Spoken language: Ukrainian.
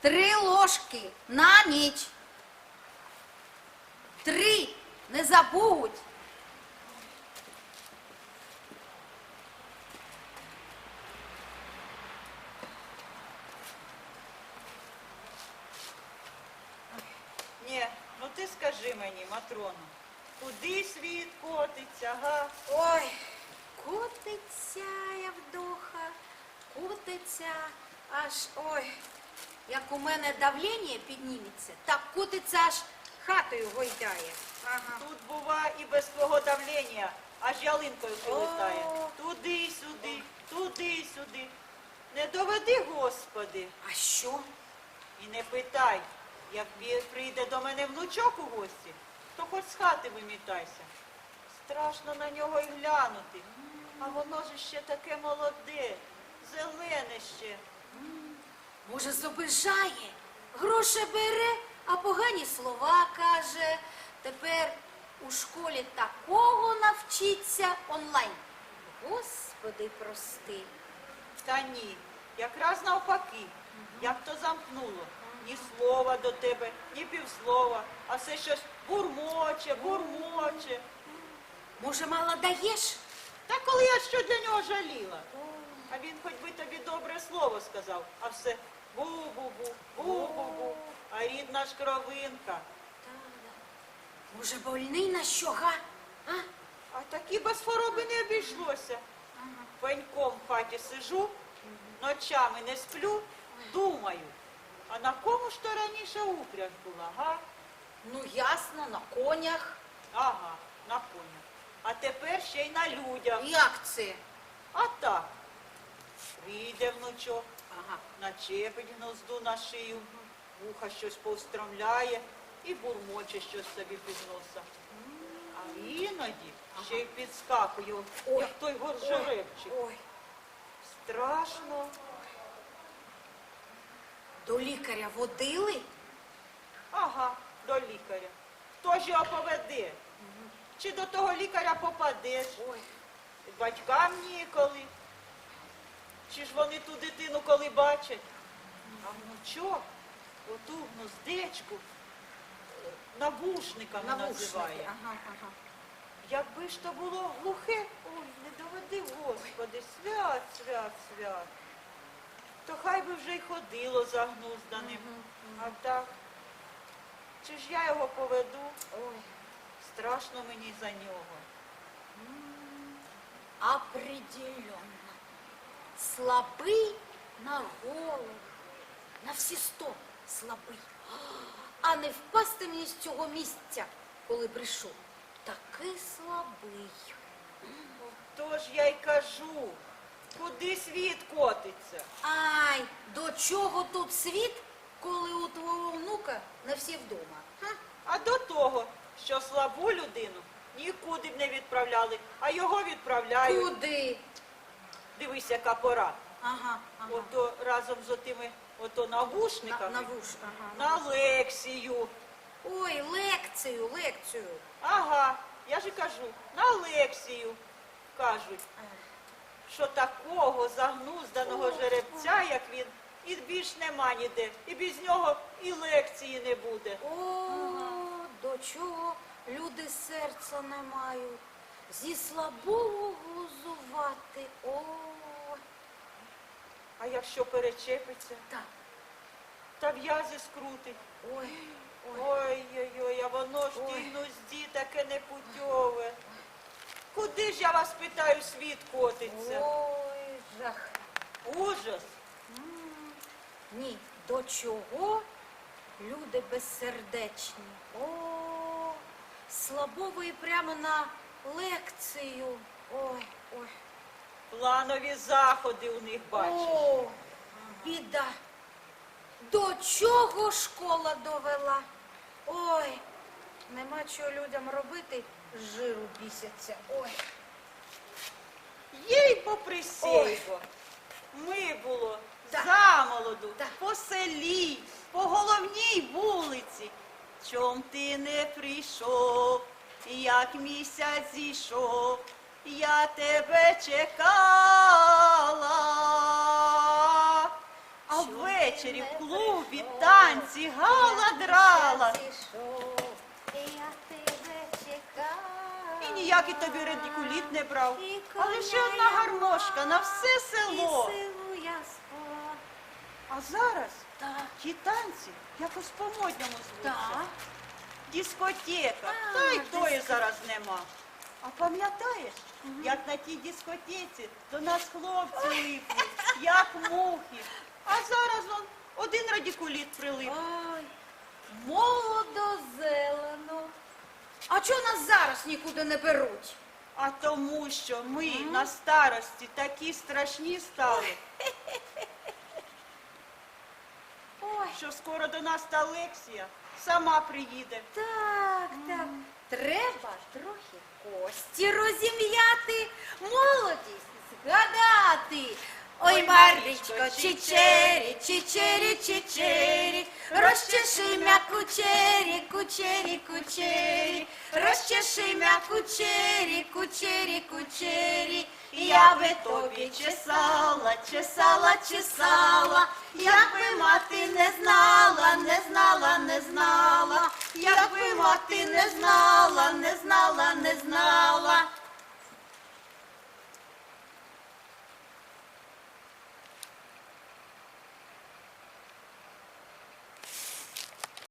Три ложки на ніч. Три. Не забудь. Ні, ну ти скажи мені, Матрону, куди світ котиться, га? Ой, котиться Явдоха, котиться, аж ой, як у мене давлення підніметься, так котиться аж хатою гойдає. Ага. Тут бува і без твого давлення, аж ялинкою прилетає. Туди-сюди, туди-сюди. Не доведи, Господи, А що? і не питай, як прийде до мене внучок у гості, то хоч з хати вимітайся. Страшно на нього і глянути. А воно ж ще таке молоде, зелене ще. Може, зобижає, гроші бере, а погані слова каже. Тепер у школі такого навчиться онлайн. Господи, прости. Та ні, якраз навпаки, як то замкнуло. Ні слова до тебе, ні півслова, а все щось бурмоче, бурмоче. Може, мало даєш? Та коли я що для нього жаліла? А він хоч би тобі добре слово сказав, а все бу-бу-бу, бу-бу-бу. А рідна ж кровинка. Може, больний на що, га? А? А такі без хвороби не обійшлося. Пеньком в хаті сижу, ночами не сплю, думаю. А на кому ж то раніше упряж була, га? Ну, ясно, на конях. Ага, на конях. А тепер ще й на людях. Як це? А так. Прийде внучок, Ага. начепить гнозду на шию, вуха щось повстромляє і бурмоче щось собі під носа. А іноді ще й підскакує, як той горжеребчик. Ой, Страшно. до лікаря водили? Ага, до лікаря. Хто ж його поведе? Чи до того лікаря попадеш? Ой, Батькам ніколи. Чи ж вони ту дитину коли бачать? А внучок оту гнуздечку е, навушниками навушники. називає. Ага, ага. Якби ж то було глухе, ой, не доведи, Господи, свят, свят, свят. То хай би вже й ходило загнузданим. А так, чи ж я його поведу? Ой, Страшно мені за нього. определенно. Слабий на голову. На всі сто слабий. А не впасти мені з цього місця, коли прийшов. Такий слабий. Тож я й кажу, куди світ котиться? Ай, до чого тут світ, коли у твого внука не всі вдома? А до того, що слабу людину нікуди б не відправляли, а його відправляють. Куди? Дивись, яка пора. Ага, ага. Ото разом з отими ото На, навушниками на вуш, ага. на лекцію. Ой, лекцію, лекцію. Ага, я ж і кажу, на лекцію кажуть, що такого загнузданого жеребця, як він, і більш нема ніде. І без нього і лекції не буде. О, до чого люди серця не мають. Зі слабого глузувати. О, А якщо перечепиться, так. та в'язи скрутить. Ой, ой. Ой-ой-ой, а воно ж Ой. тій гнузді таке непутьове. Куди ж я вас питаю, світ котиться? Ой, жах. Ужас. М, Ні, до чого люди безсердечні. О, слабовий прямо на лекцію. Ой, ой. Планові заходи у них бачиш. О, біда. До чого школа довела? Ой, нема чого людям робити, з жиру бісяться. Ой. Їй поприсейбо. Ми було Да. замолоду, Да. по селі, по головній вулиці. Чом ти не прийшов, як місяць зійшов, я тебе чекала. А ввечері в клубі танці, гала драла. Зійшов, і ніякий тобі редикуліт не брав. І Але ще одна гармошка на все село. А зараз ті танці якось по-модньому звуться. так. Дискотека. А, Та й тої зараз нема. А пам'ятаєш, як на тій дискотеці до нас хлопці липли, як мухи. А зараз он один радикуліт прилип. Ой, молодо зелено. А чого нас зараз нікуди не беруть? А тому, що ми на старості такі страшні стали, що скоро до нас та Лексія сама приїде. так, так. Треба трохи кості розім'яти, молодість згадати. Ой, Марлічко, чичері, чичері, чичері, розчеши м'я кучері, кучері, кучері, розчеши м'я кучері, кучері, кучері. Я би тобі чесала, чесала, чесала, якби мати не знала, не знала, не знала, якби мати не знала, не знала, не знала,